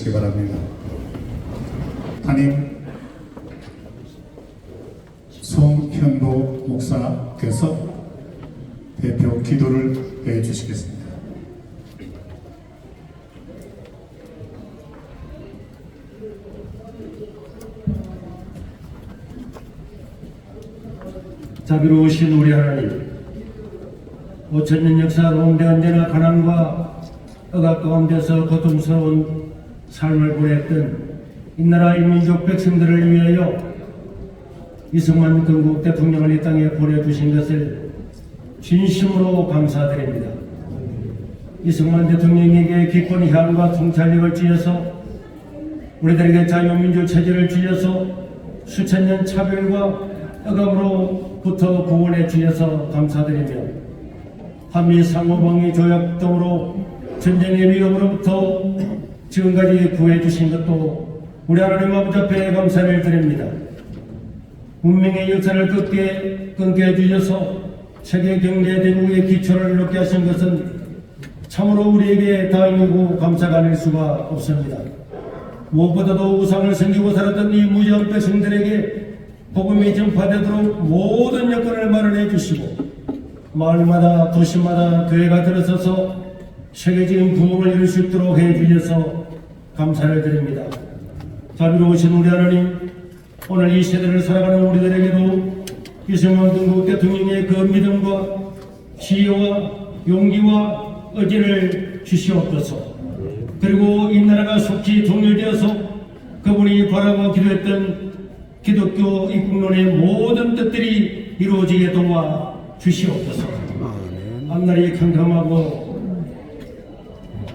주시기 바랍니다. 담임 송현보 목사께서 대표 기도를 해 주시겠습니다. 자비로우신 우리 하나님, 5천년 역사 가운데 언제나 가난과 억압 가운데서 고통스러운 삶을 보냈던 이 나라 인민족 백성들을 위하여 이승만 건국 대통령을 이 땅에 보내주신 것을 진심으로 감사드립니다. 이승만 대통령에게 기쁜 향과 통찰력을 주셔서 우리들에게 자유민주 체제를 주셔서 수천 년 차별과 억압으로부터 구원해 주셔서 감사드리며 한미 상호방위 조약 등으로 전쟁의 위협으로부터 지금까지 구해 주신 것도 우리 하나님 아버지 앞에 감사를 드립니다. 문명의 역사를 끊게 끊게 해주셔서 세계 경제 대국의 기초를 놓게 하신 것은 참으로 우리에게 다행이고 감사가 아닐 수가 없습니다. 무엇보다도 우상을 섬기고 살았던 이 무지한 백성들에게 복음이 전파되도록 모든 여건을 마련해 주시고 마을마다 도시마다 교회가 들어서서 세계적인 부흥을 이룰 수 있도록 해 주셔서 감사를 드립니다. 자비로우신 우리 하나님 오늘 이 세대를 살아가는 우리들에게도 이승만 중국 대통령의 그 믿음과 지혜와 용기와 의지를 주시옵소서. 그리고 이 나라가 속히 통일되어서 그분이 바라고 기도했던 기독교 입국론의 모든 뜻들이 이루어지게 도와 주시옵소서. 앞날이 캄캄하고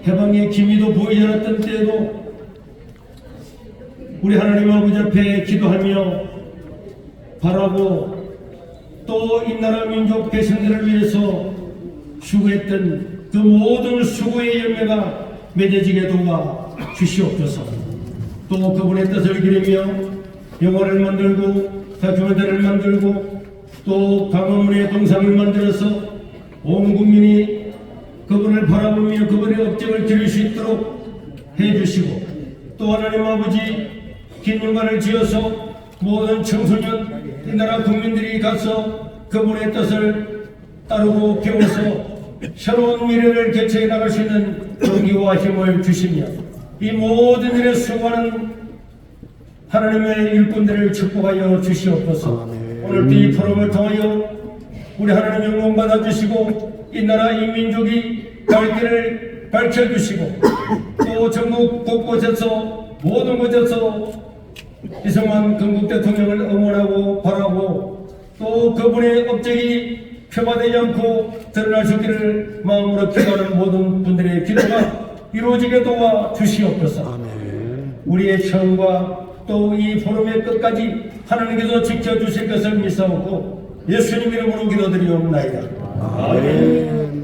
해방의 기미도 보이지 않았던 때에도 우리 하나님 아버지 앞에 기도하며 바라고 또 이 나라 민족 백성들을 위해서 수고했던 그 모든 수고의 열매가 맺어지게 도와 주시옵소서. 또 그분의 뜻을 기리며 영화를 만들고 다큐멘터리를 만들고 또 강화문의 동상을 만들어서 온 국민이 그분을 바라보며 그분의 업적을 기릴 수 있도록 해주시고 또 하나님 아버지 긴 영광을 지어서 모든 청소년 이 나라 국민들이 가서 그분의 뜻을 따르고 배워서 새로운 미래를 개척해 나갈 수 있는 용기와 힘을 주시며 이 모든 일에 수고하는 하나님의 일꾼들을 축복하여 주시옵소서. 오늘 이 포럼을 통하여 우리 하나님 영광 받아주시고 이 나라 이 민족이 갈 길을 밝혀주시고 또 전국 곳곳에서 모든 곳에서 이승만 건국 대통령을 응원하고 바라고 또 그분의 업적이 표바되지 않고 있기를 마음으로 기도하는 모든 분들의 기도가 이루어지게 도와 주시옵소서. 우리의 처음과 또 이 포럼의 끝까지 하나님께서 지켜주실 것을 믿사옵고 예수님 이름으로 기도드리옵나이다 아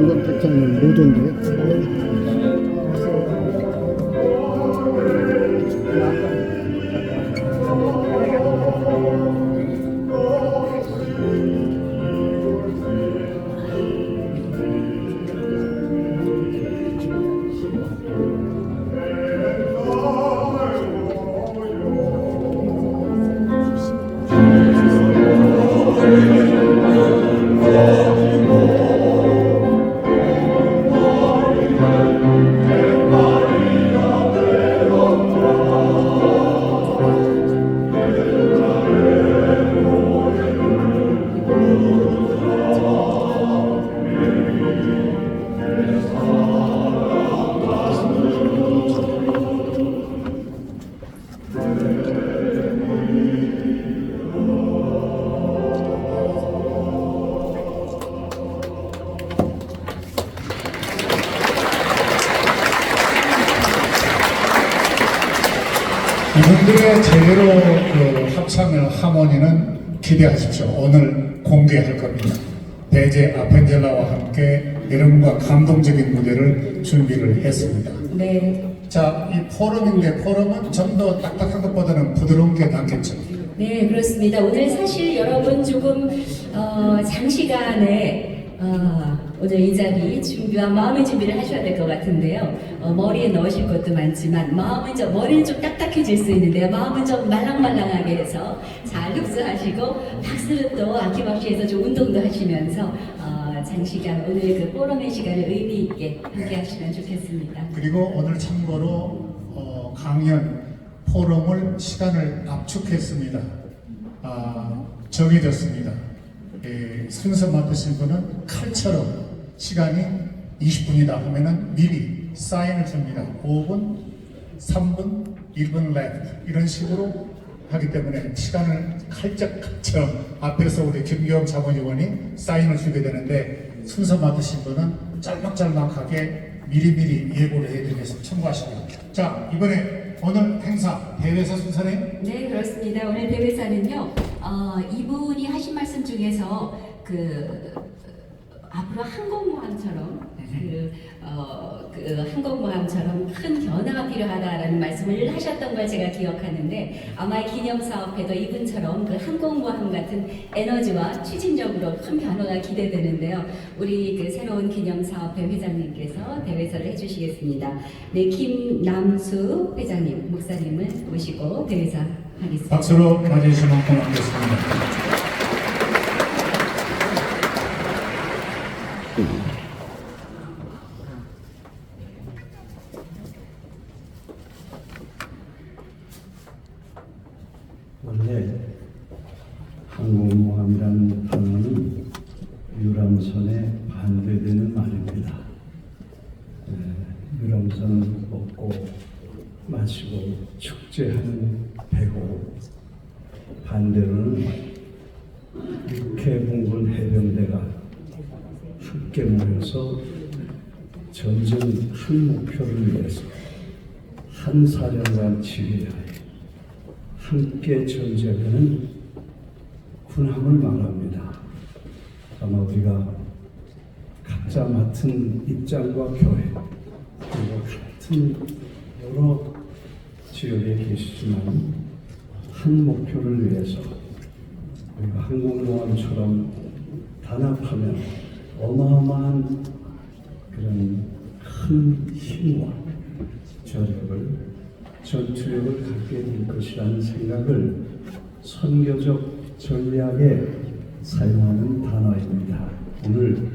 이건 백장면 노조인데요. 아펜젤라와 함께 여러분과 감동적인 무대를 준비를 했습니다. 네, 자, 이 포럼인데 포럼은 좀 더 딱딱한 것보다는 부드러운 게 낫겠죠. 네 그렇습니다. 오늘 사실 여러분 조금 어, 장시간에 어, 오늘 이 자리 준비와 마음의 준비를 하셔야 될 것 같은데요. 어, 머리에 넣으실 것도 많지만 마음은 좀 머리는 좀 딱딱해질 수 있는데요. 마음은 좀 말랑말랑하게 해서 잘 흡수하시고 박수를 또 아낌없이 해서 좀 운동도 하시면서 어, 장시간 오늘 그 포럼의 시간을 의미 있게 함께 하시면 좋겠습니다. 그리고 오늘 참고로 어, 강연 포럼을 시간을 압축했습니다. 아, 정해졌습니다. 예, 순서 맡으신 분은 칼처럼 시간이 20분이다 하면은 미리 사인을 줍니다. 5분, 3분, 1분 left 이런 식으로 하기 때문에 시간을 칼짝처럼 앞에서 우리 김기영 자문위원이 사인을 주게 되는데 순서 맡으신 분은 짤막짤막하게 미리미리 예고를 해드리겠습니다. 참고하시고요. 자 이번에 오늘 행사 대회사 순서는 네, 그렇습니다. 오늘 대회사는요, 어, 이분이 하신 말씀 중에서 그 앞으로 항공모함처럼 그, 어, 그 항공모함처럼 큰 변화가 필요하다라는 말씀을 하셨던 걸 제가 기억하는데 아마 이 기념사업회도 이분처럼 그 항공모함 같은 에너지와 추진적으로 큰 변화가 기대되는데요. 우리 그 새로운 기념사업회 회장님께서 대회설을 해주시겠습니다. 네, 김남수 회장님, 목사님을 모시고 대회사 하겠습니다. 박수로 맞이해 주시면 고맙겠습니다. 원래 항공모함이라는 단어는 유람선에 반대되는 말입니다. 에, 유람선 먹고 마시고 축제하는 배고 반대로는 육해공군 해병대가 함께 모여서 전쟁 한 목표를 위해서 한 사령관 지휘하에 함께 전쟁하는 군함을 말합니다. 아마 우리가 각자 맡은 입장과 교회 그리고 같은 여러 지역에 계시지만 한 목표를 위해서 우리가 항공모함처럼 단합하면 어마어마한 그런 큰 힘과 저력을 전투력을 갖게 될 것이라는 생각을 선교적 전략에 사용하는 단어입니다. 오늘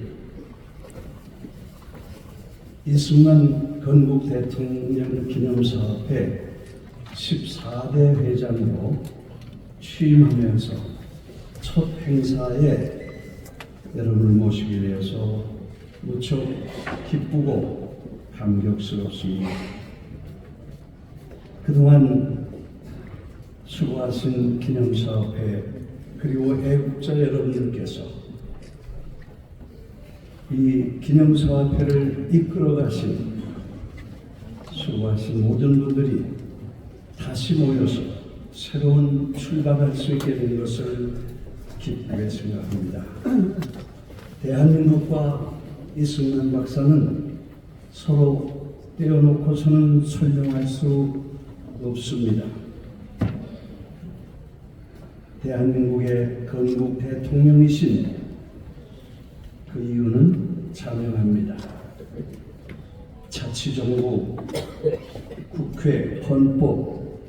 이승만 건국 대통령 기념사업회 14대 회장으로 취임하면서 첫 행사에 여러분을 모시기 위해서 무척 기쁘고 감격스럽습니다. 그동안 수고하신 기념사업회 그리고 애국자 여러분들께서 이 기념사업회를 이끌어 가신 수고하신 모든 분들이 다시 모여서 새로운 출발할 수 있게 된 것을 기쁘게 생각합니다. 대한민국과 이승만 박사는 서로 떼어놓고서는 설명할 수 없습니다. 대한민국의 건국 대통령이신 그 이유는 자명합니다. 자치정부, 국회, 헌법,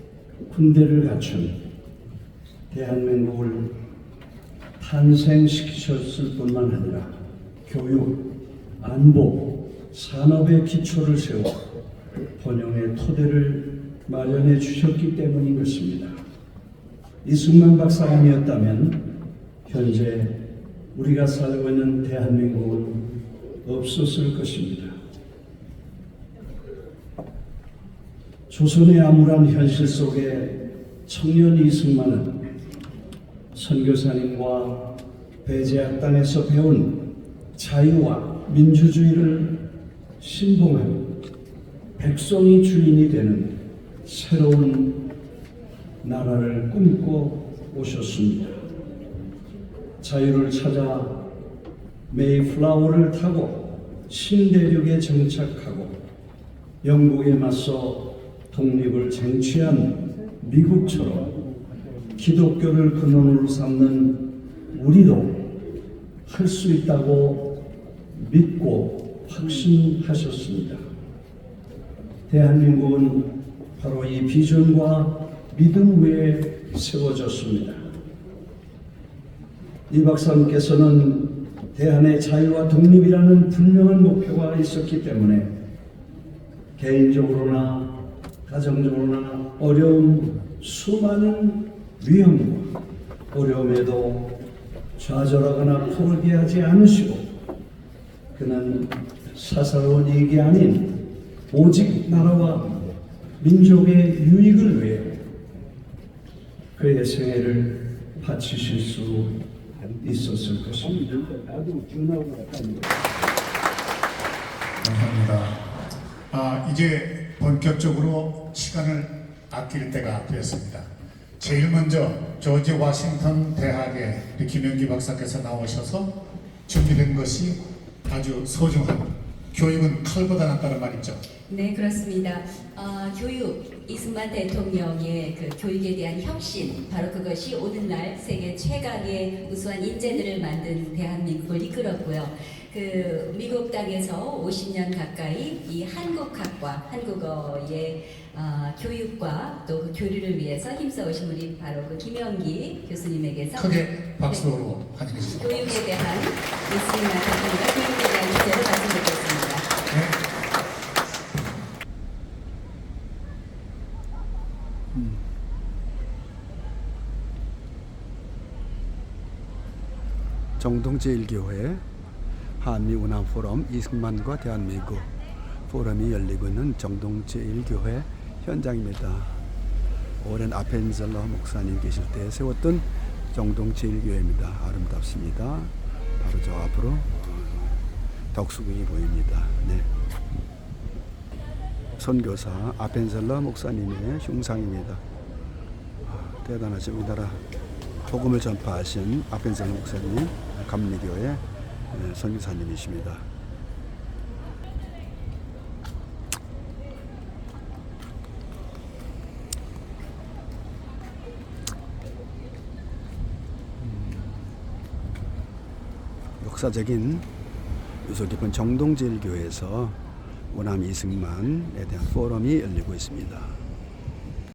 군대를 갖춘 대한민국을 탄생시키셨을 뿐만 아니라 교육, 안보, 산업의 기초를 세워 번영의 토대를 마련해 주셨기 때문인 것입니다. 이승만 박사 아니었다면 현재 우리가 살고 있는 대한민국은 없었을 것입니다. 조선의 암울한 현실 속에 청년 이승만은 선교사님과 배제학당에서 배운 자유와 민주주의를 신봉하고 백성이 주인이 되는 새로운 나라를 꿈꿔 오셨습니다. 자유를 찾아 메이플라워를 타고 신대륙에 정착하고 영국에 맞서 독립을 쟁취한 미국처럼 기독교를 근원으로 삼는 우리도 할 수 있다고 믿고 확신하셨습니다. 대한민국은 바로 이 비전과 믿음 위에 세워졌습니다. 이 박사님께서는 대한의 자유와 독립이라는 분명한 목표가 있었기 때문에 개인적으로나 가정적으로나 어려운 수많은 위험과 어려움에도 좌절하거나 포기하지 않으시고 그는 사사로운 이익이 아닌 오직 나라와 민족의 유익을 위해 그의 생애를 바치실 수 있었을 것입니다. 감사합니다. 아, 이제 본격적으로 시간을 아낄 때가 되었습니다. 제일 먼저 조지 워싱턴 대학의 김영기 박사께서 나오셔서 준비된 것이 아주 소중한 교육은 칼보다 낫다는 말 있죠. 네, 그렇습니다. 어, 교육, 이승만 대통령의 그 교육에 대한 혁신, 바로 그것이 오늘날 세계 최강의 우수한 인재들을 만든 대한민국을 이끌었고요. 그 미국 땅에서 50년 가까이 이 한국학과, 한국어의 어, 교육과 또 그 교류를 위해서 힘써오신 우리 바로 그 김영기 교수님에게서 크게 박수로 환영해 주시기 바랍니다. 교육에 대한 이승만 대통령과 교육에 대한 주제로 말씀드리겠습니다. 네. 정동제일교회 한미운항포럼 이승만과 대한민국 포럼이 열리고 있는 정동제일교회 현장입니다. 오랜 아펜젤러 목사님 계실 때 세웠던 정동제일교회입니다. 아름답습니다. 바로 저 앞으로 어, 덕수궁이 보입니다. 네. 선교사 아펜젤러 목사님의 흉상입니다. 아, 대단하죠. 우리나라 복음을 전파하신 아펜셀 목사님 감리교회 예, 선교사님이십니다. 음, 역사적인 유서 깊은 정동제일교회에서 원암 이승만에 대한 포럼이 열리고 있습니다.